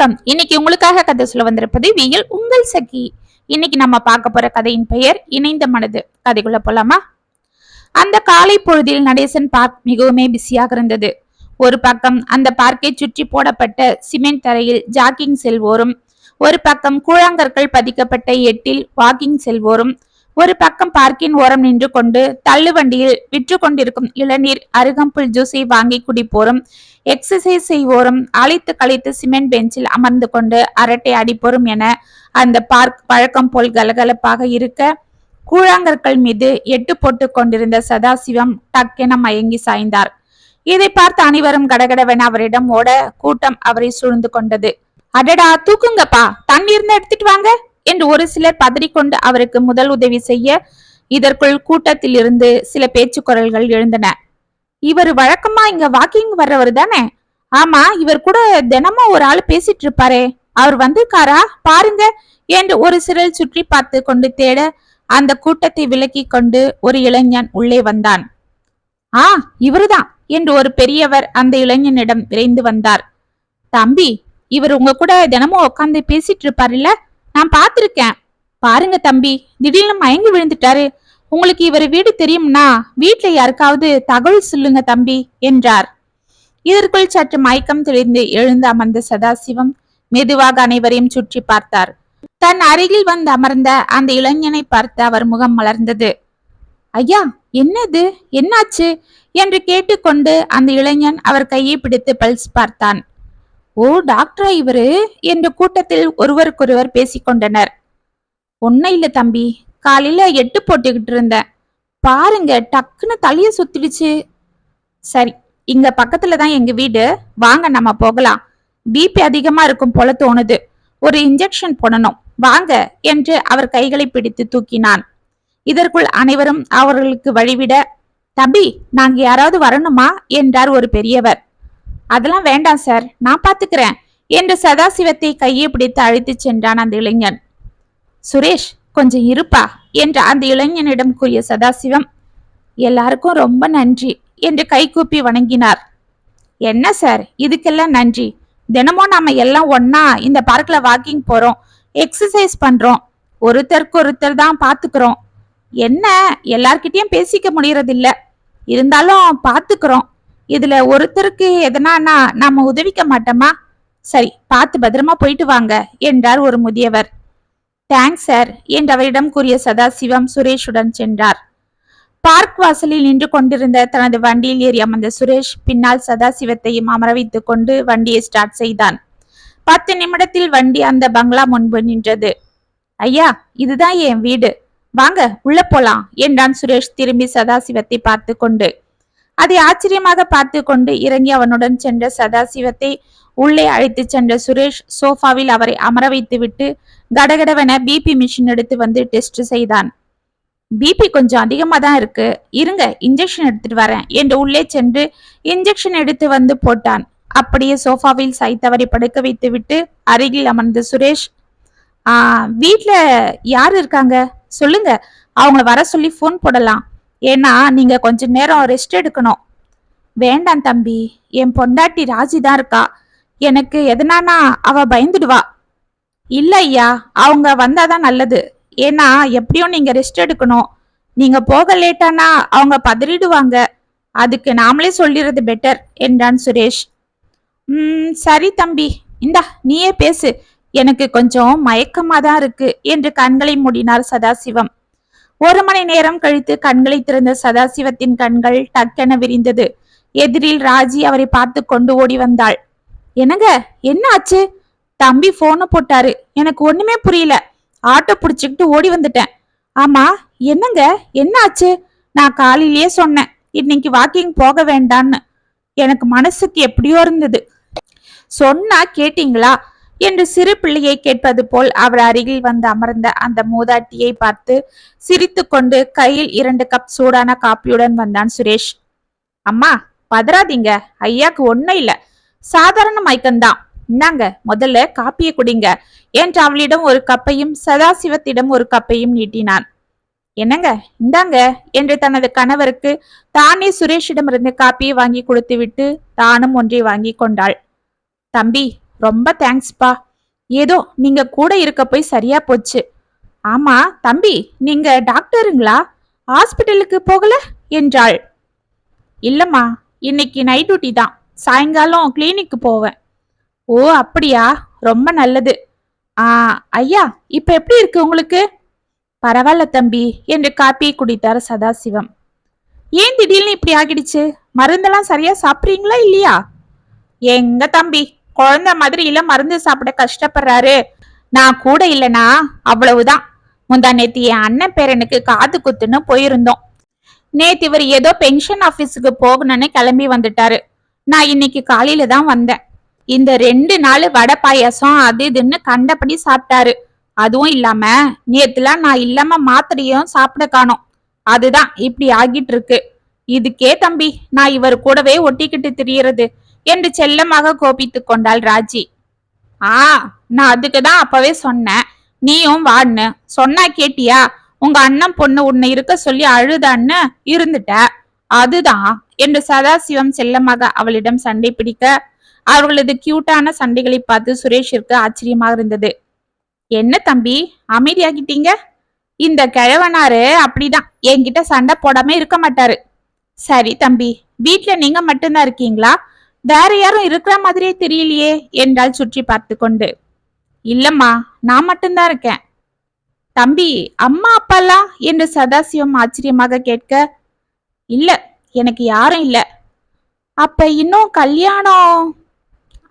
வணக்கம். இன்னைக்கு உங்களுக்காக கதை சொல்ல வந்திருப்பது வியல் உங்கள் சகி. இன்னைக்கு நம்ம பார்க்க போற கதையின் பெயர் இணைந்த மனது. கதைக்குள்ள போலாமா? அந்த காலை பொழுதில் நடேசன் பார்க் மிகவுமே பிஸியாக இருந்தது. ஒரு பக்கம் அந்த பார்க்கை சுற்றி போடப்பட்ட சிமெண்ட் தரையில் ஜாக்கிங் செல்வோரும் ஒரு பக்கம் கூழாங்கற்கள் பதிக்கப்பட்ட எட்டில் வாக்கிங் செல்வோரும் ஒரு பக்கம் பார்க்கின் ஓரம் நின்று கொண்டு தள்ளுவண்டியில் விற்று கொண்டிருக்கும் இளநீர் அருகம்புல் ஜூஸை வாங்கி குடிப்போரும் எக்ஸசைஸ் செய்வோரும் அழைத்து கழித்து சிமெண்ட் பெஞ்சில் அமர்ந்து கொண்டு அரட்டை அடிப்போரும் என அந்த பார்க் வழக்கம் போல் கலகலப்பாக இருக்க கூழாங்கற்கள் மீது எட்டு போட்டு கொண்டிருந்த சதாசிவம் டக்கென மயங்கி சாய்ந்தார். இதை பார்த்து அனைவரும் கடகடவென அவரிடம் ஓட கூட்டம் அவரை சூழ்ந்து கொண்டது. அடடா தூக்குங்கப்பா தண்ணி இருந்தா எடுத்துட்டு வாங்க. என்று ஒரு சிலர் பதறிக்கொண்டு அவருக்கு முதல் உதவி செய்ய இதற்குள் கூட்டத்தில் இருந்து சில பேச்சு குரல்கள் எழுந்தன. இவர் வழக்கமா இங்க வாக்கிங் வர்றவர் தானே? ஆமா இவர் கூட தினமும் ஒரு ஆள் பேசிட்டு இருப்பாரே. அவர் வந்திருக்காரா? பாருங்க என்று ஒரு சிலர் சுற்றி பார்த்து கொண்டு தேட அந்த கூட்டத்தை விலக்கி கொண்டு ஒரு இளைஞன் உள்ளே வந்தான். ஆ இவருதான் என்று ஒரு பெரியவர் அந்த இளைஞனிடம் விரைந்து வந்தார். தம்பி இவர் உங்க கூட தினமும் உட்காந்து பேசிட்டு இருப்பாருல்ல? நான் பார்த்திருக்கேன். பாருங்க தம்பி திடீர்னு மயங்கி விழுந்துட்டாரு. உங்களுக்கு இவர் வீடு தெரியும்னா வீட்டுல யாருக்காவது தகவல் சொல்லுங்க தம்பி என்றார். இதற்குள் சற்று மயக்கம் தெளிந்து எழுந்து அமர்ந்த சதாசிவம் மெதுவாக அனைவரையும் சுற்றி பார்த்தார். தன் அருகில் வந்து அமர்ந்த அந்த இளைஞனை பார்த்து அவர் முகம் மலர்ந்தது. ஐயா என்னது? என்னாச்சு? என்று கேட்டுக்கொண்டு அந்த இளைஞன் அவர் கையை பிடித்து பல்ஸ் பார்த்தான். ஓ டாக்டரா இவரு? என்று கூட்டத்தில் ஒருவருக்கொருவர் பேசிக்கொண்டனர் ஒன்னும் இல்ல தம்பி காலையில எட்டு போட்டுக்கிட்டு இருந்தேன். பாருங்க டக்குன்னு தலைய சுத்திடுச்சு. சரி இங்க பக்கத்துல தான் எங்க வீடு. வாங்க நம்ம போகலாம். பிபி அதிகமா இருக்கும் போல தோணுது. ஒரு இன்ஜெக்ஷன் போடணும். வாங்க என்று அவர் கைகளை பிடித்து தூக்கினான். இதற்குள் அனைவரும் அவர்களுக்கு வழிவிட தம்பி நாங்க யாராவது வரணுமா? என்றார் ஒரு பெரியவர். அதெல்லாம் வேண்டாம் சார். நான் பார்த்துக்கிறேன் என்று சதாசிவத்தை கையை பிடித்து அழைத்துச் சென்றான் அந்த இளைஞன். சுரேஷ் கொஞ்சம் இருப்பா என்று அந்த இளைஞனிடம் கூறிய சதாசிவம். எல்லாருக்கும் ரொம்ப நன்றி என்று கைகூப்பி வணங்கினார். என்ன சார்? இதுக்கெல்லாம் நன்றி. தினமும் நாம எல்லாம் ஒன்னா இந்த பார்க்ல வாக்கிங் போறோம் எக்ஸசைஸ் பண்றோம். ஒருத்தருக்கு ஒருத்தர் தான் பாத்துக்கிறோம். என்ன? எல்லார்கிட்டயும் பேசிக்க முடியறதில்ல. இருந்தாலும் பாத்துக்கிறோம். இதுல ஒருத்தருக்கு எதனானா நாம உதவிக்க மாட்டோமா? சரி பார்த்து பத்திரமா போயிட்டு வாங்க என்றார் ஒரு முதியவர். தேங்க்ஸ் சார் என்று அவரிடம் கூறிய சதாசிவம் சுரேஷுடன் சென்றார். பார்க் வாசலில் நின்று கொண்டிருந்த தனது வண்டியில் ஏறி அமர்ந்த சுரேஷ் பின்னால் சதாசிவத்தையும் அமர வைத்துக் கொண்டு வண்டியை ஸ்டார்ட் செய்தான். பத்து நிமிடத்தில் வண்டி அந்த பங்களா முன்பு நின்றது. ஐயா இதுதான் என் வீடு. வாங்க உள்ள போலாம் என்றான் சுரேஷ் திரும்பி சதாசிவத்தை பார்த்து கொண்டு. அதை ஆச்சரியமாக பார்த்து கொண்டு இறங்கி அவனுடன் சென்ற சதாசிவத்தை உள்ளே அழைத்துச் சென்ற சுரேஷ் சோஃபாவில் அவரை அமர வைத்துவிட்டு கடகடவென பிபி மிஷின் எடுத்து வந்து டெஸ்ட் செய்தான். பிபி கொஞ்சம் அதிகமாக தான் இருக்கு. இருங்க இன்ஜெக்ஷன் எடுத்துட்டு வரேன் என்று உள்ளே சென்று இன்ஜெக்ஷன் எடுத்து வந்து போட்டான். அப்படியே சோஃபாவில் சாய்த்தவரை படுக்க வைத்து விட்டு அருகில் அமர்ந்த சுரேஷ் வீட்டில் யார் இருக்காங்க? சொல்லுங்க. அவங்கள வர சொல்லி ஃபோன் போடலாம். ஏன்னா நீங்க கொஞ்ச நேரம் ரெஸ்ட் எடுக்கணும். வேண்டாம் தம்பி என் பொண்டாட்டி ராஜி தான் இருக்கா. எனக்கு எதனானா அவ பயந்துடுவா. இல்ல ஐயா அவங்க வந்தாதான் நல்லது. ஏன்னா எப்படியும் நீங்க ரெஸ்ட் எடுக்கணும். நீங்க போக லேட்டானா அவங்க பதறிடுவாங்க. அதுக்கு நாமளே சொல்லிடுறது பெட்டர் என்றான் சுரேஷ். ம் சரி தம்பி இந்தா நீயே பேசு. எனக்கு கொஞ்சம் மயக்கமா தான் இருக்கு என்று கண்களை மூடினார் சதாசிவம். ஒரு மணி நேரம் கழித்து கண்களை திறந்த சதாசிவத்தின் கண்கள் டக்கென விரிந்தது. எதிரில் ராஜி அவரை பார்த்து கொண்டு ஓடி வந்தாள். என்னங்க என்ன ஆச்சு? தம்பி போன போட்டாரு. எனக்கு ஒண்ணுமே புரியல. ஆட்டோ புடிச்சுக்கிட்டு ஓடி வந்துட்டேன். ஆமா என்னங்க என்ன ஆச்சு? நான் காலையிலேயே சொன்னேன் இன்னைக்கு வாக்கிங் போக வேண்டான்னு. எனக்கு மனசுக்கு எப்படியோ இருந்தது. சொன்னா கேட்டீங்களா? என்று சிறு பிள்ளையை கேட்பது போல் அவர் அருகில் வந்து அமர்ந்த அந்த மூதாட்டியை பார்த்து சிரித்துக்கொண்டு கையில் இரண்டு கப் சூடான காப்பியுடன் வந்தான் சுரேஷ். அம்மா பதறாதீங்க. ஐயாக்கு ஒன்னும் இல்ல. சாதாரண மயக்கம்தான் இந்தாங்க முதல்ல காப்பியை குடிங்க. என்று அவளிடம் ஒரு கப்பையும் சதாசிவத்திடம் ஒரு கப்பையும் நீட்டினான். என்னங்க? இந்தாங்க என்று தனது கணவருக்கு தானே சுரேஷிடமிருந்து காப்பியை வாங்கி கொடுத்துவிட்டு தானும் ஒன்றை வாங்கி கொண்டாள். தம்பி ரொம்ப தேங்க்ஸ்ப்பா. ஏதோ நீங்க கூட இருக்க போய் சரியா போச்சு. ஆமா தம்பி நீங்க டாக்டருங்களா? ஹாஸ்பிட்டலுக்கு போகல? என்றாள். இல்லம்மா இன்னைக்கு நைட் டியூட்டி தான். சாயங்காலம் கிளினிக்கு போவேன். ஓ அப்படியா? ரொம்ப நல்லது. ஆ ஐயா இப்ப எப்படி இருக்கு உங்களுக்கு? பரவாயில்ல தம்பி என்று காப்பியை குடித்தார் சதாசிவம். ஏன் திடீர்னு இப்படி ஆகிடுச்சு? மருந்தெல்லாம் சரியா சாப்பிட்றீங்களா இல்லையா? எங்க தம்பி குழந்தை மாதிரி இல்ல மருந்து சாப்பிட கஷ்டப்படுறாரு. நான் கூட இல்லனா அவ்வளவுதான். முந்தா நேத்து என் அண்ணன் பேரனுக்கு காது குத்துன்னு போயிருந்தோம். நேத்து இவர் ஏதோ பென்ஷன் ஆபீஸுக்கு போகணும்னு கிளம்பி வந்துட்டாரு. நான் இன்னைக்கு காலையில தான் வந்தேன். இந்த ரெண்டு நாள் வடை பாயாசம் அது இதுன்னு கண்டபடி சாப்பிட்டாரு. அதுவும் இல்லாம நேத்துலாம் நான் இல்லாம மாத்திரையும் சாப்பிட காணோம். அதுதான் இப்படி ஆகிட்டு இருக்கு. இதுக்கே தம்பி நான் இவர் கூடவே ஒட்டிக்கிட்டு திரியறது. என்று செல்லமாக கோபித்துக் கொண்டாள் ராஜி. ஆ நான் அதுக்கு தான் அப்பவே சொன்னேன். நீயும் வான்னு. சொன்னா கேட்டியா? உங்க அண்ணன் பொண்ணு உன்னை இருக்க சொல்லி அழுதான்னு இருந்துட்ட. அதுதான். என்று சதாசிவம் செல்லமாக அவளிடம் சண்டை பிடிக்க அவர்களது கியூட்டான சண்டைகளை பார்த்து சுரேஷிற்கு ஆச்சரியமாக இருந்தது. என்ன தம்பி அமைதியாகிட்டீங்க? இந்த கிழவனாரு அப்படிதான். என்கிட்ட சண்டை போடாம இருக்க மாட்டாரு. சரி தம்பி வீட்ல நீங்க மட்டும்தான் இருக்கீங்களா? வேற யாரும் இருக்கிற மாதிரியே தெரியலையே என்றால் சுற்றி பார்த்து கொண்டு. இல்லம்மா நான் மட்டும்தான் இருக்கேன். தம்பி அம்மா அப்பாலாம் என்று சதாசிவம் ஆச்சரியமாக கேட்க இல்ல எனக்கு யாரும் இல்ல. அப்ப இன்னும் கல்யாணம்?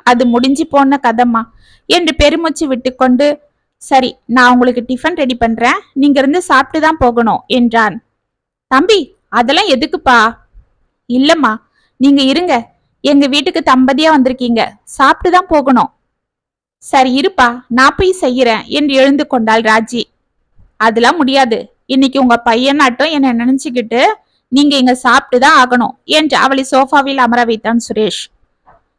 அது முடிஞ்சு போன கதம்மா என்று பெருமூச்சு விட்டுக்கொண்டு சரி நான் உங்களுக்கு டிஃபன் ரெடி பண்றேன். நீங்க இருந்து சாப்பிட்டு தான் போகணும் என்றான். தம்பி அதெல்லாம் எதுக்குப்பா? இல்லம்மா நீங்க இருங்க. எங்க வீட்டுக்கு தம்பதியா வந்திருக்கீங்க. சாப்பிட்டு தான் போகணும். சரி இருப்பா. நான் போய் செய்யறேன் என்று எழுந்து கொண்டாள் ராஜி. அதெல்லாம் முடியாது. இன்னைக்கு உங்க பையனாட்டம் என்னை நினைச்சுக்கிட்டு நீங்க இங்க சாப்பிட்டு தான் ஆகணும் என்று அவளை சோஃபாவில் அமர வைத்தான் சுரேஷ்.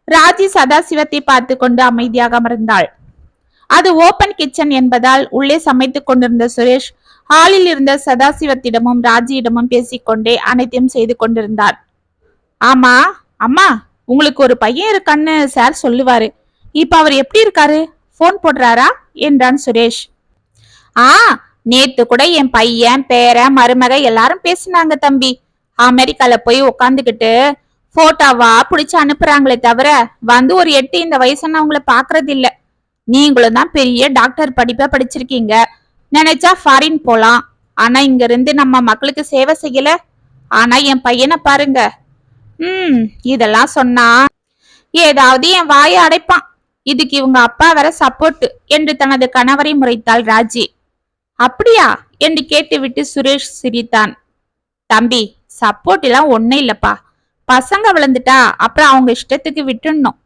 ராஜி சதாசிவத்தை பார்த்து கொண்டு அமைதியாக அமர்ந்தாள். அது ஓபன் கிச்சன் என்பதால் உள்ளே சமைத்துக் கொண்டிருந்த சுரேஷ் ஹாலில் இருந்த சதாசிவத்திடமும் ராஜியிடமும் பேசிக்கொண்டே அனைத்தையும் செய்து கொண்டிருந்தார். ஆமா அம்மா உங்களுக்கு ஒரு பையன் இருக்கான்னு சார் சொல்லுவாரு. இப்ப அவர் எப்படி இருக்காரு? போன் போடுறாரா? என்றான் சுரேஷ். ஆ நேத்து கூட என் பையன் பேரன் மருமக எல்லாரும் பேசினாங்க தம்பி. அமெரிக்கால போய் உக்காந்துக்கிட்டு போட்டோவா புடிச்சு அனுப்புறாங்களே தவிர வந்து ஒரு எட்டு இந்த வயசானவங்கள பாக்குறது இல்ல நீங்களும் தான் பெரிய டாக்டர் படிப்பை படிச்சிருக்கீங்க. நினைச்சா ஃபாரின் போலாம். ஆனா இங்க இருந்து நம்ம மக்களுக்கு சேவை செய்யல. ஆனா என் பையனை பாருங்க. ம் இதெல்லாம் சொன்னா ஏதாவது என் வாயை அடைப்பான். இதுக்கு இவங்க அப்பா வர சப்போர்ட் என்று தனது கணவரை முறைத்தாள் ராஜி. அப்படியா? என்று கேட்டுவிட்டு சுரேஷ் சிரித்தான். தம்பி சப்போர்ட் எல்லாம் ஒன்னும் இல்லப்பா. பசங்க விழுந்துட்டா அப்புறம் அவங்க இஷ்டத்துக்கு விட்டுடணும்.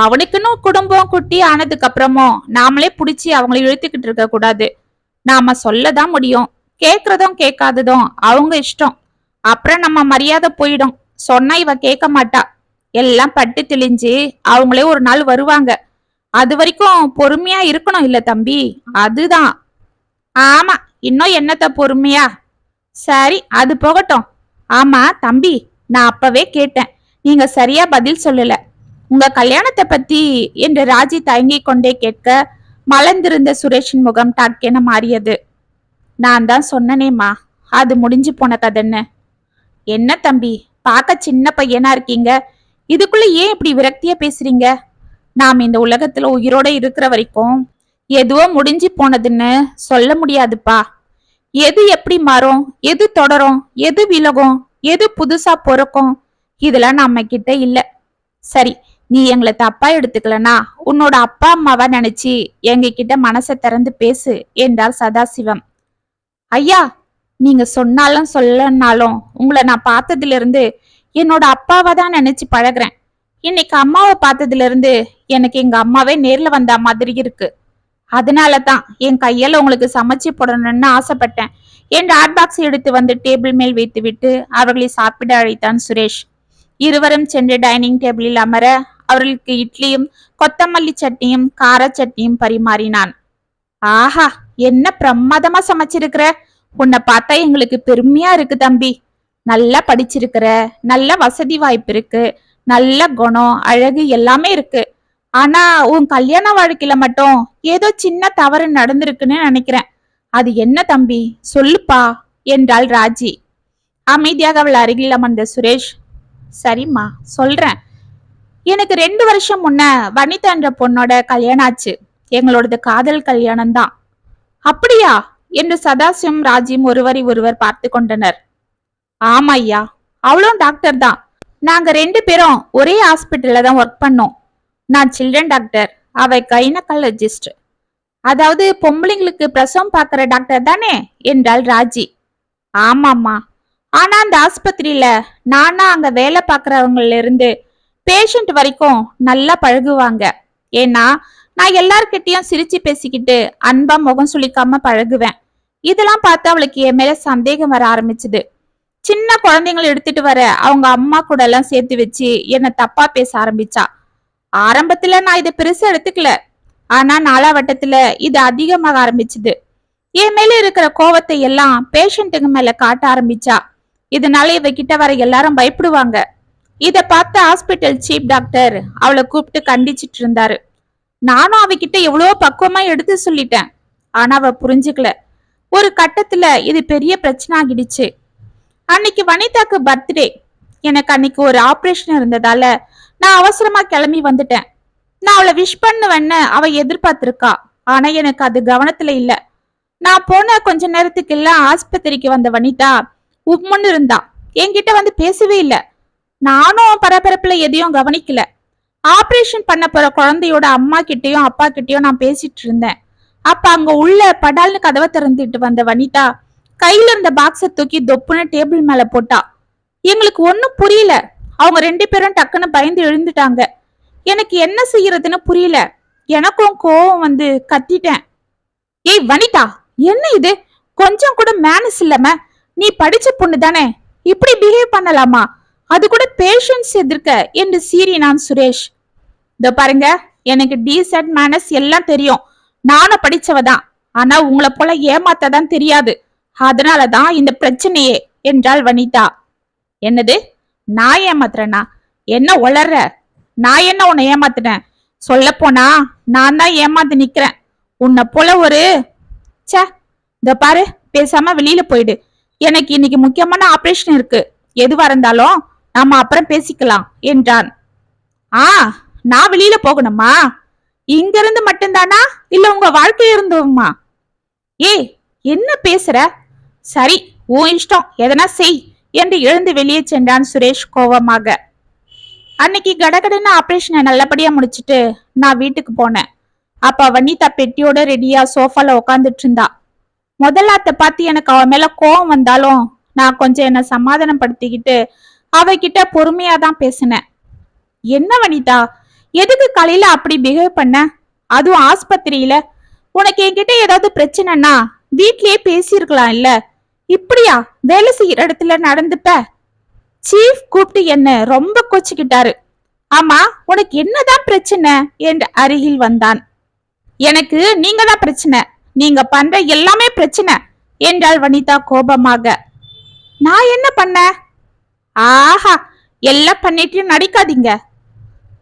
அவனுக்குன்னு குடும்பம் குட்டி ஆனதுக்கு அப்புறமும் நாமளே பிடிச்சி அவங்கள இழுத்துக்கிட்டு இருக்க கூடாது. நாம சொல்லதான் முடியும். கேக்குறதும் கேட்காததும் அவங்க இஷ்டம். அப்புறம் நம்ம மரியாதை போயிடும். சொன்னா இவ கேட்க மாட்டா. எல்லாம் பட்டு தெளிஞ்சு அவங்களே ஒரு நாள் வருவாங்க. அது வரைக்கும் பொறுமையா இருக்கணும் இல்ல தம்பி. அதுதான். ஆமா இன்னும் என்னத்த பொறுமையா? சரி அது போகட்டும். ஆமா தம்பி நான் அப்பவே கேட்டேன். நீங்க சரியா பதில் சொல்லல. உங்க கல்யாணத்தை பத்தி என்று ராஜி தயங்கிக் கொண்டே கேட்க மலர்ந்திருந்த சுரேஷின் முகம் டக்கென மாறியது. நான் தான் சொன்னனேம்மா. அது முடிஞ்சு போன கதைன்னு. என்ன தம்பி? பார்க்க சின்ன பையனா இருக்கீங்க? இதுக்குள்ள ஏன் இப்படி விரக்தியா பேசுறீங்க? நாம் இந்த உலகத்துல உயிரோட இருக்கிற வரைக்கும் எதுவோ முடிஞ்சு போனதுன்னு சொல்ல முடியாதுப்பா. எது எப்படி மாறும்? எது தொடரும்? எது விலகும்? எது புதுசா பிறக்கும்? இதெல்லாம் நம்ம கிட்ட இல்ல. சரி நீ எங்களை தப்பா எடுத்துக்கலனா? உன்னோட அப்பா அம்மாவா நினைச்சு எங்க கிட்ட மனசை திறந்து பேசு என்றார் சதாசிவம். ஐயா நீங்க சொன்னாலும் சொல்லனாலும் உங்களை நான் பார்த்ததுல இருந்து என்னோட அப்பாவை தான் நினைச்சு பழகுறேன். இன்னைக்கு அம்மாவை பார்த்ததுல இருந்து எனக்கு எங்க அம்மாவே நேர்ல வந்த மாதிரி இருக்கு. அதனால தான் என் கையால் உங்களுக்கு சமைச்சு போடணும்னு ஆசைப்பட்டேன். என் ஹாட் பாக்ஸ் எடுத்து வந்து டேபிள் மேல் வைத்துவிட்டு அவர்களை சாப்பிட அழைத்தான் சுரேஷ். இருவரும் சென்று டைனிங் டேபிளில் அமர அவர்களுக்கு இட்லியும் கொத்தமல்லி சட்னியும் கார சட்னியும் பரிமாறினான். ஆஹா என்ன பிரமாதமா சமைச்சிருக்கிற? உன்னை பார்த்தா எங்களுக்கு பெருமையா இருக்கு தம்பி. நல்லா படிச்சிருக்கிற நல்ல வசதி வாய்ப்பு இருக்கு நல்ல குணம் அழகு எல்லாமே இருக்கு. ஆனா உன் கல்யாண வாழ்க்கையில மட்டும் ஏதோ சின்ன தவறு நடந்திருக்குன்னு நினைக்கிறேன். அது என்ன தம்பி? சொல்லுப்பா என்றாள் ராஜி. அமைதியாக அவள் அருகில் அமர்ந்த சுரேஷ். சரிம்மா சொல்றேன். எனக்கு ரெண்டு வருஷம் முன்ன வனிதா என்ற பொண்ணோட கல்யாணம் ஆச்சு. எங்களோடது காதல் கல்யாணம் தான் அப்படியா? என்று சதாசிவம் ராஜியும் ஒருவரை ஒருவர் பார்த்து கொண்டனர். ஆமா ஐயா அவளும் டாக்டர் தான். நாங்க ரெண்டு பேரும் ஒரே ஹாஸ்பிட்டல்ல தான் ஒர்க் பண்ணோம். நான் சில்ட்ரன் டாக்டர் அவ கைனகாலஜிஸ்ட் அதாவது பொம்பளைங்களுக்கு பிரசவம் பார்க்குற டாக்டர் தானே? என்றாள் ராஜி. ஆமாம்மா. ஆனா அந்த ஆஸ்பத்திரியில நானா அங்க வேலை பார்க்குறவங்கள இருந்து பேஷண்ட் வரைக்கும் நல்லா பழகுவாங்க. ஏன்னா நான் எல்லார்கிட்டயும் சிரிச்சு பேசிக்கிட்டு அன்பா முகம் சுளிக்காம பழகுவேன். இதெல்லாம் பார்த்து அவளுக்கு என் மேல சந்தேகம் வர ஆரம்பிச்சுது. சின்ன குழந்தைங்களை எடுத்துட்டு வர அவங்க அம்மா கூட எல்லாம் சேர்த்து வச்சு என்ன தப்பா பேச ஆரம்பிச்சா. ஆரம்பத்துல நான் இதை பெருசா எடுத்துக்கல. ஆனா நாலாவட்டத்துல இது அதிகமாக ஆரம்பிச்சுது. என் மேல இருக்கிற கோவத்தை எல்லாம் பேஷண்ட்டுங்க மேல காட்ட ஆரம்பிச்சா. இதனால இவகிட்ட வர எல்லாரும் பயப்படுவாங்க. இத பார்த்த ஹாஸ்பிட்டல் சீப் டாக்டர் அவளை கூப்பிட்டு கண்டிச்சிட்டு இருந்தாரு. நானும் அவகிட்ட எவ்வளவோ பக்குவமா எடுத்து சொல்லிட்டேன். ஆனா அவ புரிஞ்சுக்கல. ஒரு கட்டத்துல இது பெரிய பிரச்சனை ஆகிடுச்சு அன்னைக்கு வனிதாக்கு பர்த்டே எனக்கு அன்னைக்கு ஒரு ஆப்ரேஷன் இருந்ததால நான் அவசரமா கிளம்பி வந்துட்டேன். நான் அவளை விஷ் பண்ணுவேன்னு அவ எதிர்பார்த்திருக்கா. ஆனா எனக்கு அது கவனத்துல இல்ல. நான் போன கொஞ்ச நேரத்துக்கு எல்லாம் ஆஸ்பத்திரிக்கு வந்த வனிதா உம்முன்னு இருந்தா. என்கிட்ட வந்து பேசவே இல்ல. நானும் பரபரப்புல எதையும் கவனிக்கல. ஆப்ரேஷன் பண்ண போற குழந்தையோட அம்மா கிட்டயும் அப்பா கிட்டயும் நான் பேசிட்டு இருந்தேன். அப்ப அங்க உள்ள படால்னு கதவை திறந்துட்டு வந்த வனிதா கையில இருந்த பாக்ஸ தூக்கி தொப்புன்னு டேபிள் மேல போட்டா. எங்களுக்கு ஒன்னும் புரியல. அவங்க ரெண்டு பேரும் டக்குன்னு பயந்து எழுந்துட்டாங்க. எனக்கு என்ன செய்யறதுன்னு புரியல. எனக்கும் கோவம் வந்து கத்திட்டேன். ஏய் வனிதா என்ன இது? கொஞ்சம் கூட மேனஸ் இல்லாம நீ படிச்ச பொண்ணு தானே? இப்படி பிஹேவ் பண்ணலாமா? அது கூட பேஷன்ஸ் எதிர்க்க என்று சீறினான் சுரேஷ். இதோ பாருங்க எனக்கு டீசன்ட் மேனஸ் எல்லாம் தெரியும். நானும் படிச்சவதான். ஆனா உங்களை போல ஏமாத்ததான் தெரியாது. அதனாலதான் இந்த பிரச்சனையே என்றாள் வனிதா. என்னது? நான் ஏமாத்துறேனா? என்ன உளற நான் என்ன உன்னை ஏமாத்துனேன்? சொல்ல போனா நான் தான் ஏமாந்து நிக்கிறேன். உன்னை போல ஒரு ச்சே இந்த பாரு பேசாம வெளியில போயிடு. எனக்கு இன்னைக்கு முக்கியமான ஆபரேஷன் இருக்கு. எதுவா இருந்தாலும் நாம அப்புறம் பேசிக்கலாம் என்றான். ஆ நான் வெளியில போகணுமா? இங்க இருந்து மட்டும்தானா? இல்ல உங்க வாழ்க்கையில இருந்துமா? ஏய் என்ன பேசுற? சரி உன் இஷ்டம். எதனா செய் என்று எழுந்து வெளியே சென்றான் சுரேஷ் கோவமாக அன்னைக்கு கடகடன்னு ஆபரேஷனை நல்லபடியா முடிச்சிட்டு நான் வீட்டுக்கு போனேன். அப்ப வனிதா பெட்டியோட ரெடியா சோஃபால உக்காந்துட்டு இருந்தா. முதல்ல அத்தை பார்த்து எனக்கு அவ மேல கோவம் வந்தாலும் நான் கொஞ்சம் என்ன சமாதானப்படுத்திக்கிட்டு அவகிட்ட பொறுமையா தான் பேசினேன். என்ன வனிதா எதுக்கு காலையில அப்படி பிஹேவ் பண்ண? அதுவும் ஆஸ்பத்திரியில. உனக்கு என்கிட்ட ஏதாவது பிரச்சனைனா வீட்லயே பேசியிருக்கலாம் இல்ல. இப்படியா? வேலை செய்யற இடத்துல நடந்துப்ப. சீஃப் கூப்பிட்டு என்ன ரொம்ப கோச்சுக்கிட்டாரு. ஆமா உனக்கு என்னதான் பிரச்சனை? என்று அருகில் வந்தான். எனக்கு நீங்க தான் பிரச்சனை. நீங்க பண்ற எல்லாமே பிரச்சனை என்றாள் வனிதா கோபமாக. நான் என்ன பண்ண? ஆஹா எல்லாம் பண்ணிட்டு நடிக்காதீங்க.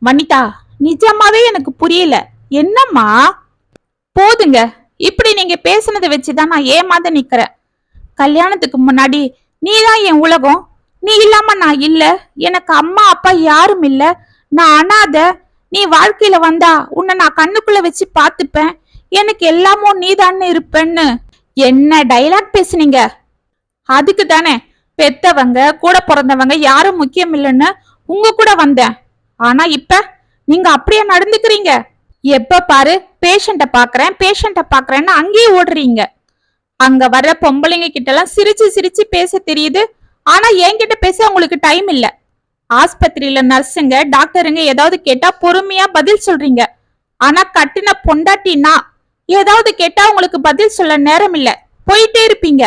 வனிதா நிஜமாவே எனக்கு புரியல. என்னம்மா? போதுங்க. இப்படி நீங்க பேசுனதை வச்சுதான் நான் ஏமாத நிக்கிறேன். கல்யாணத்துக்கு முன்னாடி நீ தான் என் உலகம். நீ இல்லாம நான் இல்ல. எனக்கு அம்மா அப்பா யாரும் இல்ல. நான் அனாத. நீ வாழ்க்கையில வந்தா உன்னை நான் கண்ணுக்குள்ள வச்சு பாத்துப்பேன் எனக்கு எல்லாமும் நீதான்னு இருப்பேன்னு. என்ன டைலாக் பேசுனீங்க? அதுக்கு தானே பெத்தவங்க கூட பிறந்தவங்க யாரும் முக்கியம் இல்லைன்னு உங்க கூட வந்தேன். ஆனா இப்ப நீங்க அப்படியே நடந்துக்கிறீங்க. எப்ப பாரு பேஷண்ட பாக்குறேன் பேஷண்ட பாக்குறேன்னு அங்கேயே ஓடுறீங்க. அங்க வர்ற பொம்பளைங்க கிட்ட எல்லாம் சிரிச்சு சிரிச்சு பேச தெரியுது. ஆனா என்கிட்ட பேச உங்களுக்கு டைம் இல்ல. ஆஸ்பத்திரியில நர்ஸுங்க டாக்டருங்க ஏதாவது கேட்டா பொறுமையா பதில் சொல்றீங்க. ஆனா கட்டின பொண்டாட்டினா ஏதாவது கேட்டா உங்களுக்கு பதில் சொல்ல நேரம் இல்ல. போயிட்டே இருப்பீங்க.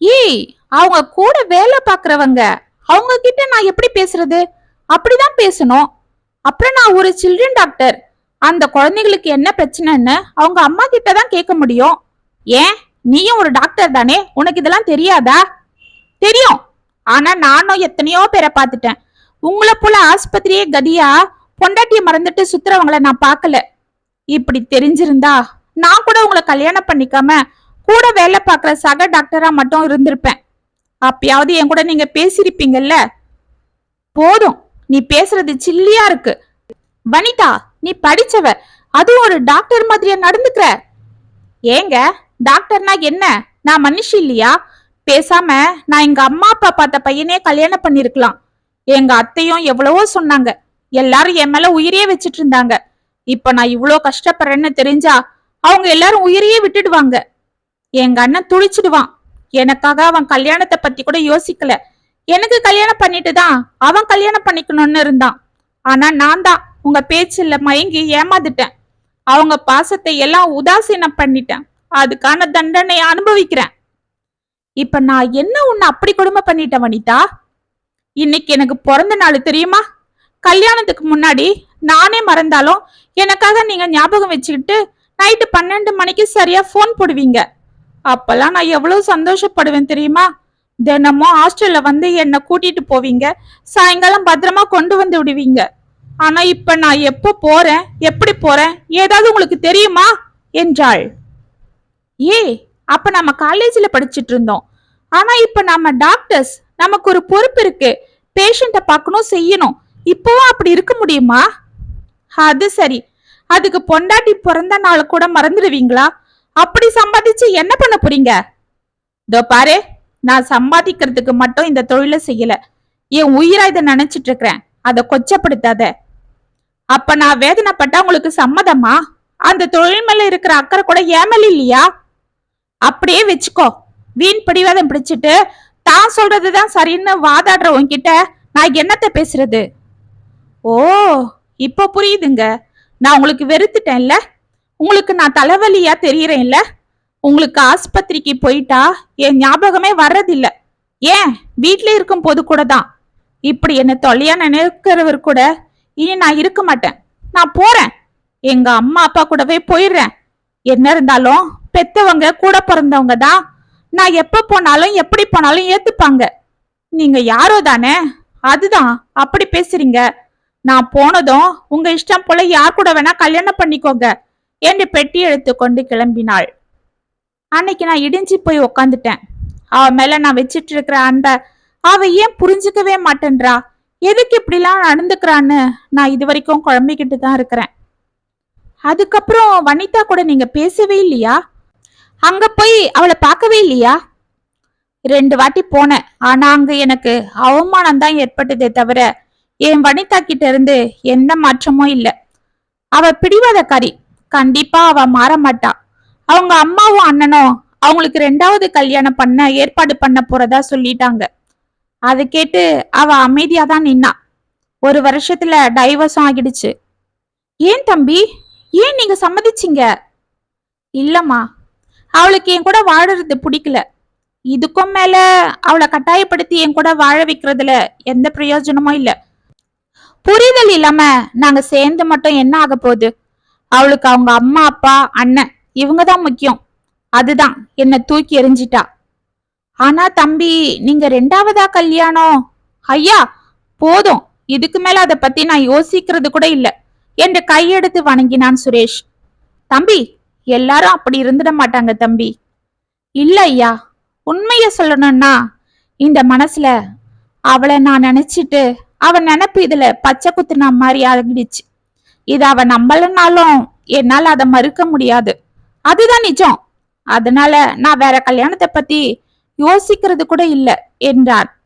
ஏய் அவங்க கூட வேலை பாக்குறவங்க அவங்க கிட்ட நான் எப்படி பேசுறது? அப்படிதான் பேசணும். அப்புறம் நான் ஒரு சில்ட்ரன் டாக்டர் அந்த குழந்தைகளுக்கு என்ன பிரச்சனைன்னு அவங்க அம்மா கிட்ட தான் கேட்க முடியும். ஏன்? நீயும் ஒரு டாக்டர் தானே? உனக்கு இதெல்லாம் தெரியாதா? தெரியும். ஆனா நானும் எத்தனையோ பேரை பார்த்துட்டேன். உங்களை போல ஆஸ்பத்திரியே கதியா பொண்டாட்டிய மறந்துட்டு சுத்துறவங்கள நான் பார்க்கல. இப்படி தெரிஞ்சிருந்தா நான் கூட உங்களை கல்யாணம் பண்ணிக்காம கூட வேலை பார்க்குற சக டாக்டரா மட்டும் இருந்திருப்பேன். அப்பயாவது என் கூட நீங்க பேசியிருப்பீங்கல்ல? போதும். நீ பேசுறது சில்லியா இருக்கு. வனிதா நீ படிச்சவ அதுவும் ஒரு டாக்டர் மாதிரியா நடந்துக்கிற? ஏங்க டாக்டர்னா என்ன? நான் மனுஷி இல்லையா? பேசாம நான் எங்க அம்மா அப்பா பார்த்த பையனே கல்யாணம் பண்ணிருக்கலாம். எங்க அத்தையும் எவ்வளவோ சொன்னாங்க. எல்லாரும் என் மேல உயிரையே வச்சிட்டு இருந்தாங்க. இப்ப நான் இவ்வளோ கஷ்டப்படுறேன்னு தெரிஞ்சா அவங்க எல்லாரும் உயிரையே விட்டுடுவாங்க. எங்க அண்ணன் துளிச்சிடுவான் எனக்காக அவன் கல்யாணத்தை பத்தி கூட யோசிக்கல. எனக்கு கல்யாணம் பண்ணிட்டு தான். அவன் கல்யாணம் பண்ணிக்கணும்னு இருந்தான். ஆனா நான் தான் உங்க பேச்சுல மயங்கி ஏமாந்துட்டேன். அவங்க பாசத்தை எல்லாம் உதாசீனம் பண்ணிட்டேன். அதுக்கான தண்டனையை அனுபவிக்கிறேன். இப்ப நான் என்ன உன்னை அப்படி கொடுமை பண்ணிட்டேன் வனிதா? இன்னைக்கு எனக்கு பிறந்த நாள் தெரியுமா? கல்யாணத்துக்கு முன்னாடி நானே மறந்தாலும் எனக்காக நீங்க ஞாபகம் வச்சுக்கிட்டு நைட்டு பன்னெண்டு மணிக்கு சரியா ஃபோன் போடுவீங்க. அப்பெல்லாம் நான் எவ்வளவு சந்தோஷப்படுவேன் தெரியுமா? தினமும் ஹாஸ்டல்ல வந்து என்னை கூட்டிட்டு போவீங்க. சாயங்காலம் பத்திரமா கொண்டு வந்து விடுவீங்க. ஆனா இப்ப நான் எப்போ போறேன்? எப்படி போறேன்? ஏதாவது உங்களுக்கு தெரியுமா? என்றாள். ஏ அப்ப நம்ம காலேஜ்ல படிச்சிட்டு இருந்தோம். ஆனா இப்ப நம்ம டாக்டர்ஸ் நமக்கு ஒரு பொறுப்பு இருக்கு. பேஷண்ட்டை பார்க்கணும் செய்யணும். இப்போவும் அப்படி இருக்க முடியுமா? அது சரி. அதுக்கு பொண்டாட்டி பிறந்த நாள் கூட மறந்துடுவீங்களா? அப்படி சம்பாதிச்சு என்ன பண்ண போறீங்க? இதோ பாரு. நான் சம்பாதிக்கிறதுக்கு மட்டும் இந்த தொழிலை செய்யல. என் உயிரா இதை நினைச்சிட்டு இருக்கிறேன் அதை கொச்சப்படுத்தாத. அப்ப நான் வேதனைப்பட்டா உங்களுக்கு சம்மதமா? அந்த தொழில் மேல இருக்கிற அக்கறை கூட ஏமல் இல்லையா? அப்படியே வச்சுக்கோ. வீண் பிடிவாதம் பிடிச்சிட்டு தான் சொல்றதுதான் சரின்னு வாதாடுற உன்கிட்ட நான் என்னத்த பேசுறது? ஓ இப்போ புரியுதுங்க. நான் உங்களுக்கு வெறுத்துட்டேன்ல? உங்களுக்கு நான் தலைவலியா தெரியறேன்ல? உங்களுக்கு ஆஸ்பத்திரிக்கு போயிட்டா என் ஞாபகமே வர்றதில்ல. ஏன்? வீட்ல இருக்கும் போது கூட தான். இப்படி என்ன தொல்லையா நினைக்கிறவர் கூட இனி நான் இருக்க மாட்டேன். நான் போறேன். எங்க அம்மா அப்பா கூடவே போயிடுறேன். என்ன இருந்தாலும் பெத்தவங்க கூட பிறந்தவங்க தான். நான் எப்ப போனாலும் எப்படி போனாலும் ஏத்துப்பாங்க. நீங்க யாரோ தானே? அதுதான். அப்படி பேசுறீங்க. நான் போனதும் உங்க இஷ்டம் போல யார் கூட வேணா கல்யாணம் பண்ணிக்கோங்க. என்று பெட்டி எடுத்துக்கொண்டு கிளம்பினாள். அன்னைக்கு நான் இடிஞ்சு போய் உக்காந்துட்டேன். அவ மேல நான் வச்சிட்டு இருக்கிற அந்த அவ ஏன் புரிஞ்சுக்கவே மாட்டேன்றா? எதுக்கு இப்படிலாம் நடந்துக்கிறான்னு நான் இது வரைக்கும் குழம்பிக்கிட்டு தான் இருக்கிறேன். அதுக்கப்புறம் வனிதா கூட நீங்க பேசவே இல்லையா? அங்க போய் அவளை பார்க்கவே இல்லையா? ரெண்டு வாட்டி போனேன். ஆனா அங்க எனக்கு அவமானம் தான் ஏற்பட்டதே தவிர என் வனிதா கிட்ட இருந்து எந்த மாற்றமும் இல்லை. அவ பிடிவாதக்காரி. கண்டிப்பா அவ மாற மாட்டா. அவங்க அம்மாவும் அண்ணனும் அவங்களுக்கு ரெண்டாவது கல்யாணம் பண்ண ஏற்பாடு பண்ண போறதா சொல்லிட்டாங்க. அதை கேட்டு அவ அமைதியா தான் நின்னா. ஒரு வருஷத்துல டைவர்ஸும் ஆகிடுச்சு. ஏன் தம்பி? ஏன் நீங்க சம்மதிச்சீங்க? இல்லம்மா அவளுக்கு என் கூட வாழறது பிடிக்கல. இதுக்கும் மேல அவளை கட்டாயப்படுத்தி என் கூட வாழ வைக்கிறதுல எந்த பிரயோஜனமும் இல்ல. புரிதல் இல்லாம நாங்க சேர்ந்து மட்டும் என்ன ஆக போகுது? அவளுக்கு அவங்க அம்மா அப்பா அண்ணன் இவங்க தான் முக்கியம். அதுதான். என்ன தூக்கி எறிஞ்சிட்டா. ஆனா தம்பி நீங்க ரெண்டாவதா கல்யாணம்? ஐயா போதும். இதுக்கு மேல அதை பத்தி நான் யோசிக்கிறது கூட இல்ல. என்று கையெடுத்து வணங்கினான் சுரேஷ். தம்பி எல்லாரும் அப்படி இருந்துட மாட்டாங்க தம்பி. இல்ல ஐயா உண்மைய சொல்லணும்னா இந்த மனசுல அவளை நான் நினைச்சிட்டு அவன் நினைப்பு இதுல பச்சை குத்துனா மாதிரி ஆகிடுச்சு. இத அவ நம்பலனாலும் என்னால் அதை மறுக்க முடியாது. அதுதான் நிஜம். அதனால நான் வேற கல்யாணத்தை பத்தி யோசிக்கிறது கூட இல்ல என்றார்.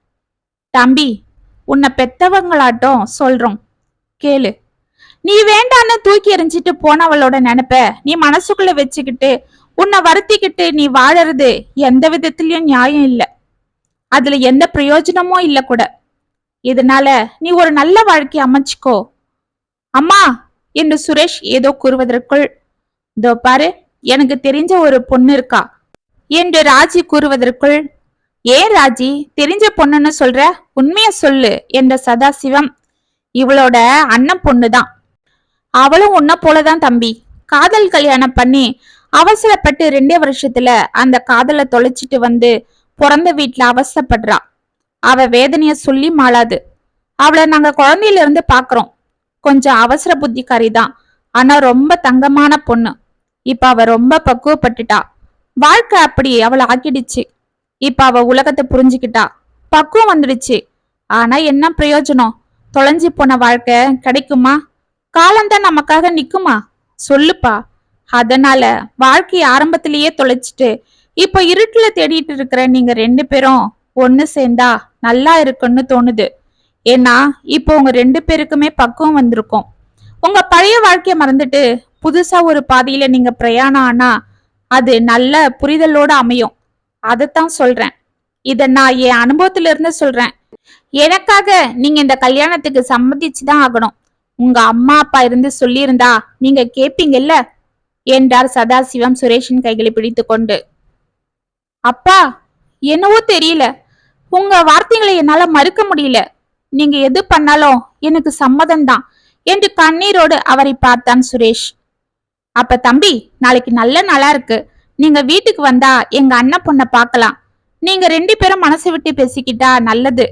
தம்பி உன்னை பெத்தவங்களாட்டும் சொல்றோம். கேளு. நீ வேண்டான்னு தூக்கி எறிஞ்சிட்டு போனவளோட நினைப்ப. நீ மனசுக்குள்ள வச்சுக்கிட்டு உன்னை வருத்திக்கிட்டு நீ வாழறது எந்த விதத்திலயும் நியாயம் இல்ல. அதுல எந்த பிரயோஜனமும் இல்ல கூட. இதனால நீ ஒரு நல்ல வாழ்க்கை அமைச்சுக்கோ. அம்மா என்று சுரேஷ் ஏதோ கூறுவதற்குள் இதோ பாரு எனக்கு தெரிஞ்ச ஒரு பொண்ணு இருக்கா? என்று ராஜி கூறுவதற்குள் ஏன் ராஜி தெரிஞ்ச பொண்ணுன்னு சொல்ற? உண்மைய சொல்லு என்ற சதாசிவம் இவளோட அண்ணன் பொண்ணுதான். அவளும் உன்ன போலதான் தம்பி. காதல் கல்யாணம் பண்ணி அவசரப்பட்டு ரெண்டே வருஷத்துல அந்த காதலை தொலைச்சிட்டு வந்து பிறந்த வீட்டுல அவசப்படுறா அவ வேதனைய சொல்லி மாளாது. அவளை நாங்க குழந்தையில இருந்து பாக்குறோம். கொஞ்சம் அவசர புத்திக்காரி தான் ஆனா ரொம்ப தங்கமான பொண்ணு. இப்ப அவ ரொம்ப பக்குவப்பட்டுட்டா. வாழ்க்கை அப்படி அவளை ஆக்கிடுச்சு. இப்ப அவ உலகத்தை புரிஞ்சுக்கிட்டா. பக்குவம் வந்துடுச்சு. ஆனா என்ன பிரயோஜனம்? தொலைஞ்சு போன வாழ்க்கை கிடைக்குமா? காலம்தான் நமக்காக நிக்குமா? சொல்லுப்பா. அதனால வாழ்க்கைய ஆரம்பத்திலேயே தொலைச்சிட்டு இப்ப இருட்டுல தேடிட்டு இருக்கிற நீங்க ரெண்டு பேரும் ஒண்ணு சேர்ந்தா நல்லா இருக்குன்னு தோணுது. ஏன்னா இப்போ உங்க ரெண்டு பேருக்குமே பக்குவம் வந்திருக்கும். உங்க பழைய வாழ்க்கையை மறந்துட்டு புதுசா ஒரு பாதையில நீங்க பிரயாணம் ஆனா அது நல்ல புரிதலோட அமையும். அதைத்தான் சொல்றேன். இத நான் என் அனுபவத்துல இருந்து சொல்றேன். எனக்காக நீங்க இந்த கல்யாணத்துக்கு சம்மதிச்சுதான் ஆகணும். உங்க அம்மா அப்பா இருந்து சொல்லியிருந்தா நீங்க கேப்பீங்கல்ல? என்றார் சதாசிவம் சுரேஷின் கைகளை பிடித்து கொண்டு அப்பா என்னவோ தெரியல. உங்க வார்த்தைகளை என்னால மறுக்க முடியல. நீங்க எது பண்ணாலும் எனக்கு சம்மதம் தான் என்று கண்ணீரோடு அவரை பார்த்தான் சுரேஷ். அப்ப தம்பி நாளைக்கு நல்ல நாளா இருக்கு. நீங்க வீட்டுக்கு வந்தா எங்க அண்ணன் பொண்ணை பார்க்கலாம். நீங்க ரெண்டு பேரும் மனசு விட்டு பேசிக்கிட்டா நல்லது.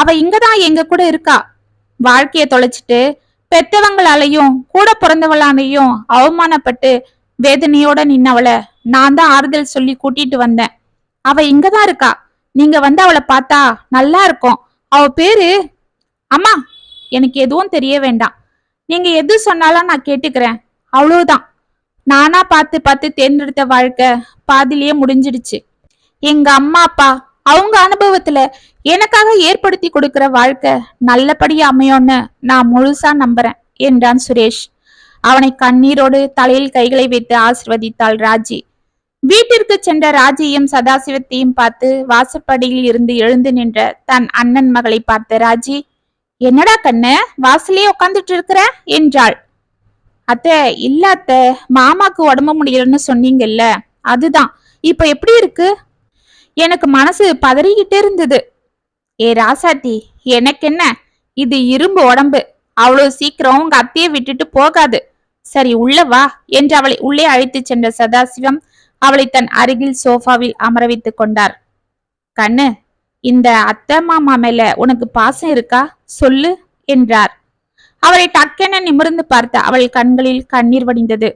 அவ இங்கதான் எங்க கூட இருக்கா? வாழ்க்கைய தொலைச்சிட்டு பெத்தவங்களாலையும் கூட பிறந்தவளாலையும் அவமானப்பட்டு வேதனையோட நின்னவளை நான் தான் ஆறுதல் சொல்லி கூட்டிட்டு வந்தேன். அவ இங்கதான் இருக்கா? நீங்க வந்து அவளை பார்த்தா நல்லா இருக்கும். அவ பேரு? அம்மா எனக்கு எதுவும் தெரிய வேண்டாம். நீங்க எது சொன்னாலும் நான் கேட்டுக்கிறேன். அவ்வளவுதான். நானா பார்த்து பார்த்து தேர்ந்தெடுத்த வாழ்க்கை பாதிலேயே முடிஞ்சிடுச்சு. எங்க அம்மா அப்பா அவங்க அனுபவத்துல எனக்காக ஏற்படுத்தி கொடுக்கிற வாழ்க்கை நல்லபடியா அமையும்னு நான் முழுசா நம்புறேன் என்றான் சுரேஷ். அவனை கண்ணீரோடு தலையில் கைகளை வைத்து ஆசிர்வதித்தாள் ராஜி. வீட்டிற்கு சென்ற ராஜியும் சதாசிவத்தையும் பார்த்து வாசப்படியில் இருந்து எழுந்து நின்ற தன் அண்ணன் மகளை பார்த்த ராஜி என்னடா கண்ணு? வாசலே உட்காந்துட்டு இருக்கிற என்றாள். அத்த இல்ல அத்த மாமாக்கு உடம்பு முடியலன்னு சொன்னீங்கல்ல அதுதான். இப்ப எப்படி இருக்கு? எனக்கு மனசு பதறிக்கிட்டே இருந்தது. ஏ ராசாத்தி எனக்கு என்ன? இது இரும்பு உடம்பு. அவ்வளவு சீக்கிரம் உங்க அத்தையை விட்டுட்டு போகாது. சரி உள்ள வா என்று அவளை உள்ளே அழைத்துச் சென்ற சதாசிவம் அவளை தன் அருகில் சோஃபாவில் அமர வைத்துக் கொண்டார். கண்ணு இந்த அத்தை மாமா மேல உனக்கு பாசம் இருக்கா? சொல்லு என்றார். அவளை டக்கென நிமிர்ந்து பார்த்த அவள் கண்களில் கண்ணீர் வடிந்தது.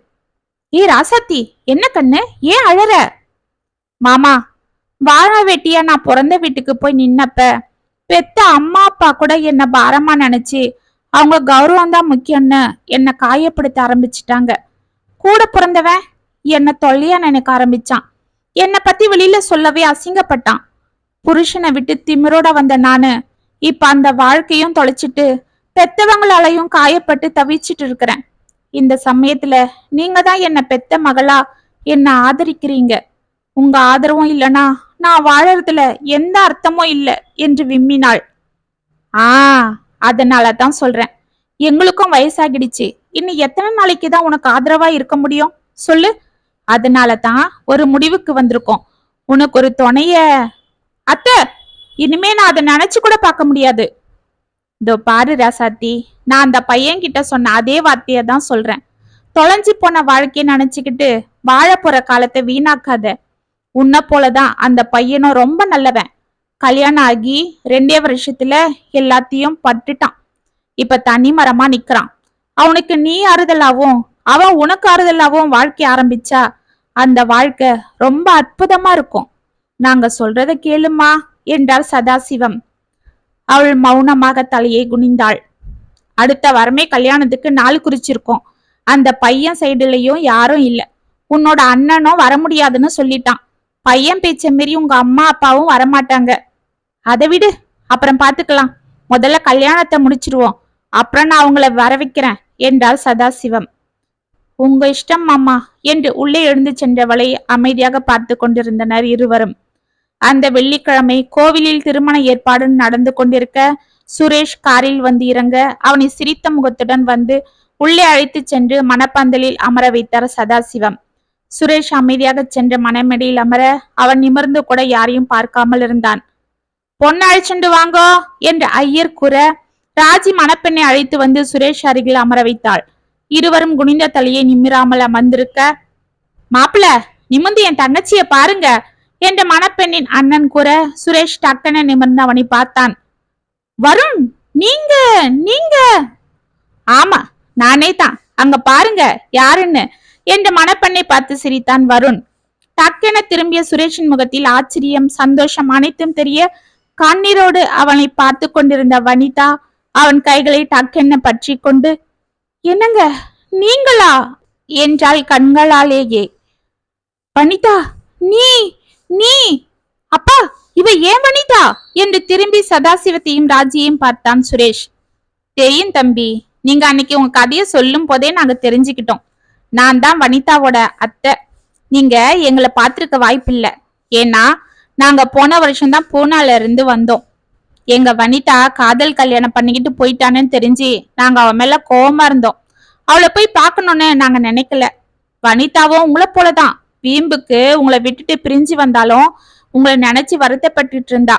ஏ ராசாத்தி என்ன கண்ணு? ஏன் அழற? மாமா வாழ வெட்டியா நான் பிறந்த வீட்டுக்கு போய் நின்னப்ப பெத்த அம்மா அப்பா கூட என்ன பாரமா நினைச்சு அவங்க கௌரவம் தான் முக்கியம்னு என்னை காயப்படுத்த ஆரம்பிச்சிட்டாங்க. கூட பிறந்தவன் என்னை தொல்லையா நினைக்க ஆரம்பிச்சான். என்னை பத்தி வெளியில சொல்லவே அசிங்கப்பட்டான். புருஷனை விட்டு திமிரோட வந்த நானு இப்ப அந்த வாழ்க்கையும் தொலைச்சிட்டு பெத்தவங்களாலையும் காயப்பட்டு தவிச்சிட்டு இருக்கிறேன். இந்த சமயத்துல நீங்க தான் என்ன பெத்த மகளா என்ன ஆதரிக்கிறீங்க? உங்க ஆதரவும் இல்லனா நான் வாழறதுல எந்த அர்த்தமும் இல்ல என்று விம்மினாள். ஆ அதனால தான் சொல்றேன். எங்களுக்கும் வயசாகிடுச்சு. இன்னும் எத்தனை நாளைக்கு தான் உனக்கு ஆதரவா இருக்க முடியும்? சொல்லு. அதனால தான் ஒரு முடிவுக்கு வந்திருக்கோம். உனக்கு ஒரு துணைய அத்தை இனிமே நான் அதை நினைச்சு கூட பார்க்க முடியாது. இதோ பாரு ராசாத்தி நான் அந்த பையன் கிட்ட சொன்ன அதே வார்த்தையை தான் சொல்றேன். தொலைஞ்சு போன வாழ்க்கைய நினைச்சுக்கிட்டு வாழ போற காலத்தை வீணாக்காத. உன்னை போலதான் அந்த பையனும் ரொம்ப நல்லவன். கல்யாணம் ஆகி ரெண்டே வருஷத்துல எல்லாத்தையும் பட்டுட்டான். இப்ப தனி மரமா நிக்கிறான். அவனுக்கு நீ ஆறுதலாவும் அவன் உனக்கு ஆறுதலாவும் வாழ்க்கை ஆரம்பிச்சா அந்த வாழ்க்கை ரொம்ப அற்புதமா இருக்கும். நாங்க சொல்றத கேளுமா? என்றார் சதாசிவம். அவள் மௌனமாக தலையை குனிந்தாள். அடுத்த வாரமே கல்யாணத்துக்கு நாள் குறிச்சிருக்கோம். அந்த பையன் சைடுலயும் யாரும் இல்ல. உன்னோட அண்ணனும் வர முடியாதுன்னு சொல்லிட்டான். பையன் பேச்ச மாரி உங்க அம்மா அப்பாவும் வரமாட்டாங்க. அதை விடு. அப்புறம் பாத்துக்கலாம். முதல்ல கல்யாணத்தை முடிச்சிருவோம். அப்புறம் நான் அவங்கள வர வைக்கிறேன் என்றாள் சதாசிவம். உங்க இஷ்டம் மாமா என்று உள்ளே எழுந்து சென்றவளை அமைதியாக பார்த்து கொண்டிருந்தனர் இருவரும். அந்த வெள்ளிக்கிழமை கோவிலில் திருமண ஏற்பாடு நடந்து கொண்டிருக்க சுரேஷ் காரில் வந்து இறங்க அவனை சிரித்த முகத்துடன் வந்து உள்ளே அழைத்து சென்று மணப்பந்தலில் அமர வைத்தார் சதாசிவம். சுரேஷ் அமைதியாக சென்ற மணமேடையில் அமர அவன் நிமிர்ந்து கூட யாரையும் பார்க்காமல் இருந்தான். பொண்ணு அழைச்சுண்டு வாங்கோ என்று ஐயர் கூற ராஜி மணப்பெண்ணை அழைத்து வந்து சுரேஷ் அருகில் அமர வைத்தாள். இருவரும் குனிந்த தலையை நிமிராமல் அமர்ந்திருக்க மாப்பிள நிமிர்ந்து என் தங்கச்சிய பாருங்க. என்ற மணப்பெண்ணின் அண்ணன் கூற சுரேஷ் டக்கன நிமிர்ந்து அவனை பார்த்தான். வருண் நீங்க நீங்க? ஆமா நானே தான். அங்க பாருங்க யாருன்னு? என்று மணப்பெண்ணை பார்த்து சிரித்தான் வருண். டக்கென திரும்பிய சுரேஷின் முகத்தில் ஆச்சரியம் சந்தோஷம் அனைத்தும் தெரிய கண்ணீரோடு அவனை பார்த்து கொண்டிருந்த வனிதா அவன் கைகளை டக்கென பற்றி கொண்டு என்னங்க நீங்களா? என்றாள் கண்களாலேயே. வனிதா நீ நீ அப்பா இவ ஏன் வனிதா என்று திரும்பி சதாசிவத்தையும் ராஜியையும் பார்த்தான் சுரேஷ். தெரியும் தம்பி நீங்க அன்னைக்கு உங்க கதையை சொல்லும் போதே நாங்க தெரிஞ்சுக்கிட்டோம். நான் தான் வனிதாவோட அத்தை. நீங்க எங்களை பார்த்துருக்க வாய்ப்பில்லை. ஏன்னா நாங்க போன வருஷம் தான் பூனால இருந்து வந்தோம். எங்க வனிதா காதல் கல்யாணம் பண்ணிக்கிட்டு போயிட்டான்னு தெரிஞ்சு நாங்க அவ மேல கோவமா இருந்தோம். அவளை போய் பார்க்கணும்னு நாங்க நினைக்கல. வனிதாவும் உங்களை போலதான். வீம்புக்கு உங்களை விட்டுட்டு பிரிஞ்சு வந்தாலும் உங்களை நினைச்சு வருத்தப்பட்டுட்டு இருந்தா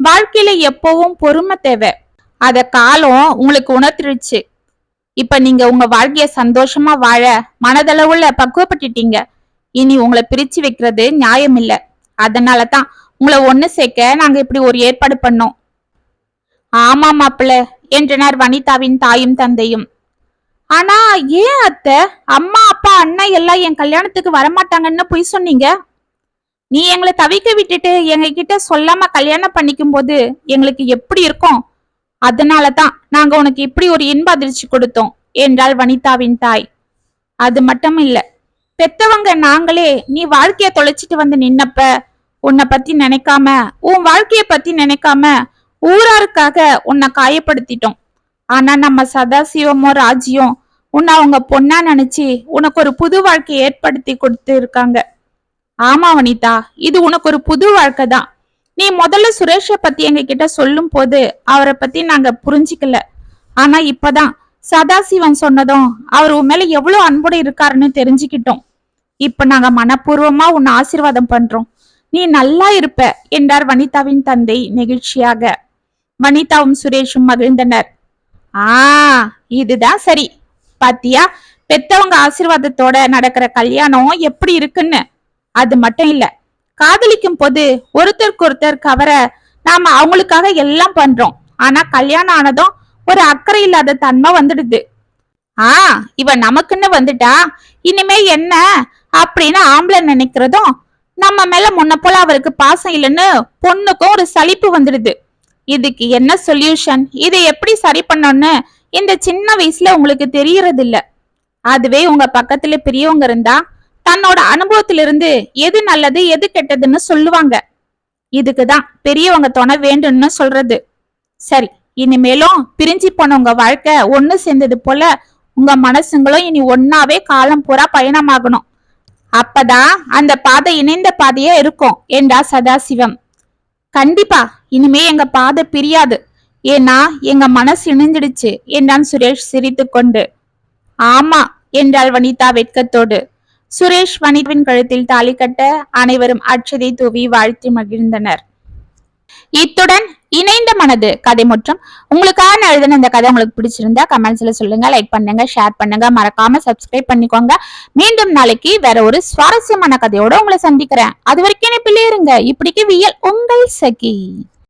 வாழ்க்கையில எப்பவும் பொறுமை தேவை. அத காலம் உங்களுக்கு உணர்த்திருச்சு. இப்ப நீங்க உங்க வாழ்க்கைய சந்தோஷமா வாழ மனதளவுல பக்குவப்பட்டுட்டீங்க. இனி உங்களை பிரிச்சு வைக்கிறது நியாயம் இல்ல. அதனாலதான் உங்களை ஒண்ணு சேர்க்க நாங்க இப்படி ஒரு ஏற்பாடு பண்ணோம். ஆமா மாப்பிள்ள என்றனர் வனிதாவின் தாயும் தந்தையும். ஆனா ஏன் அத்தை அம்மா அப்பா எல்லாம் என் கல்யாணத்துக்கு வரமாட்டாங்கன்னு பொய் சொன்னீங்க? நீ எங்களை தவிக்க விட்டுட்டு எங்க கிட்ட சொல்லாம கல்யாணம் பண்ணிக்கும் போது எங்களுக்கு எப்படி இருக்கும்? அதனாலதான் நாங்க உனக்கு இப்படி ஒரு இன்ப அதிர்ச்சி கொடுத்தோம் என்றாள் வனிதாவின் தாய். அது மட்டும் இல்ல பெத்தவங்க நாங்களே நீ வாழ்க்கைய தொலைச்சிட்டு வந்து நின்னப்ப உன்னை பத்தி நினைக்காம உன் வாழ்க்கைய பத்தி நினைக்காம ஊராருக்காக உன்னை காயப்படுத்திட்டோம். ஆனா நம்ம சதாசிவமோ ராஜியும் உன்னை அவங்க பொண்ணா நினைச்சு உனக்கு ஒரு புது வாழ்க்கையை ஏற்படுத்தி கொடுத்து இருக்காங்க ஆமா வனிதா இது உனக்கு ஒரு புது வாழ்க்கை தான். நீ முதல்ல சுரேஷை பத்தி எங்க கிட்ட சொல்லும் போது அவரை பத்தி நாங்க புரிஞ்சுக்கல. ஆனா இப்பதான் சதாசிவன் சொன்னதும் அவர் உன் மேல எவ்வளவு அன்போடு இருக்காருன்னு தெரிஞ்சுக்கிட்டோம். இப்ப நாங்க மனப்பூர்வமா உன்னை ஆசிர்வாதம் பண்றோம். நீ நல்லா இருப்ப என்றார் வனிதாவின் தந்தை நெகிழ்ச்சியாக. வனிதாவும் சுரேஷும் மகிழ்ந்தனர். ஆ இதுதான் சரி. பாத்தியா? பெத்தவங்க ஆசீர்வாதத்தோட நடக்கிற கல்யாணம் எப்படி இருக்குன்னு? அது மட்டும் இல்ல. காதலிக்கும் போது ஒருத்தருக்கு ஒருத்தர் கவர நாம அவங்களுக்காக எல்லாம் பண்றோம். ஆனா கல்யாணம் ஆனதும் ஒரு அக்கறை இல்லாத தன்மை வந்துடுது. ஆ இவ நமக்குன்னு வந்துட்டா? இனிமே என்ன? அப்படின்னு ஆம்பளை நினைக்கிறதும் நம்ம மேல முன்ன போல அவருக்கு பாசம் இல்லைன்னு பொண்ணுக்கும் ஒரு சலிப்பு வந்துடுது. இதுக்கு என்ன சொல்யூஷன் இதை எப்படி சரி பண்ணணும்னு இந்த சின்ன வயசுல உங்களுக்கு தெரியறது இல்ல அதுவே உங்க பக்கத்துல பெரியவங்க இருந்தா தன்னோட அனுபவத்திலிருந்து எது நல்லது எது கெட்டதுன்னு சொல்லுவாங்க. இதுக்குதான் பெரியவங்க துணை வேண்டும்னு சொல்றது. சரி இனிமேலும் பிரிஞ்சு போன உங்க வாழ்க்கை ஒண்ணு சேர்ந்தது போல உங்க மனசுங்களும் இனி ஒன்னாவே காலம் பூரா பயணமாகணும். அப்பதான் அந்த பாதை இணைந்த பாதையா இருக்கும் என்றா சதாசிவம். கண்டிப்பா இனிமே எங்க பாதை பிரியாது. ஏன்னா எங்க மனசு இணைஞ்சிடுச்சு என்றான் சுரேஷ் சிரித்து கொண்டு ஆமா என்றாள் வனிதா வெட்கத்தோடு. சுரேஷ் வனிதாவின் கழுத்தில் தாலி கட்ட அனைவரும் அச்சதை தூவி வாழ்த்தி மகிழ்ந்தனர். இத்துடன் இணைந்த மனது கதை மற்றும் உங்களுக்காக எழுதின இந்த கதை உங்களுக்கு பிடிச்சிருந்தா கமெண்ட்ஸ்ல சொல்லுங்க லைக் பண்ணுங்க ஷேர் பண்ணுங்க மறக்காம சப்ஸ்கிரைப் பண்ணிக்கோங்க. மீண்டும் நாளைக்கு வேற ஒரு சுவாரஸ்யமான கதையோட உங்களை சந்திக்கிறேன். அது வரைக்கும் பிள்ளையிருங்க. இப்படிக்கு வியல் உங்கள் சகி.